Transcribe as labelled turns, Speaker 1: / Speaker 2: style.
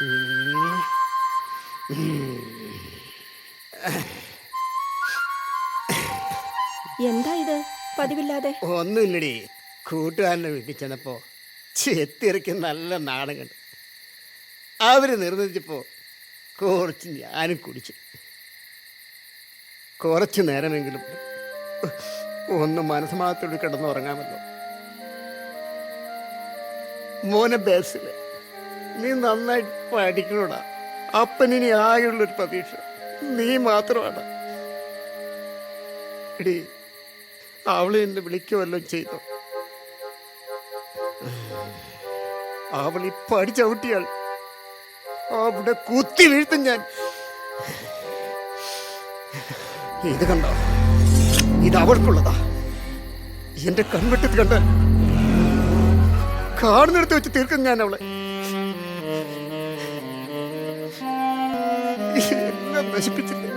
Speaker 1: എന്താ ഇത്? പതിവില്ലാതെ.
Speaker 2: ഒന്നുമില്ലടി. കൂട്ടുകാരനെ വീട്ടിൽ ചെന്നപ്പോ ചെത്തിറക്കി നല്ല നാടൻ കണ്ടു. അവർ നിർബന്ധിച്ചപ്പോ കുറച്ച് ഞാനും കുടിച്ചു. കുറച്ച് നേരമെങ്കിലും ഒന്ന് മനസ്സമാത്തോട് കിടന്നുറങ്ങാമല്ലോ. മോനെ ബേസിലെ. നീ നന്നായി പഠിക്കണോടാ. അപ്പനിനി ആകെയുള്ളൊരു പ്രതീക്ഷ. നീ മാത്രമാണ് എടീ അവൾ എന്നെ വിളിക്കുമല്ലോ ചെയ്തു. അവൾ ഇപ്പൊ അടിച്ചവിട്ടിയാൾ അവിടെ കുത്തി വീഴ്ത്തും ഞാൻ. ഇത് കണ്ടോ? ഇത് അവൾക്കുള്ളതാ. എന്റെ കൺവെട്ടത്ത് കണ്ട കാണുന്നിടത്ത് വെച്ച് തീർക്കും ഞാൻ അവളെ. നശിപ്പിച്ചില്ലേ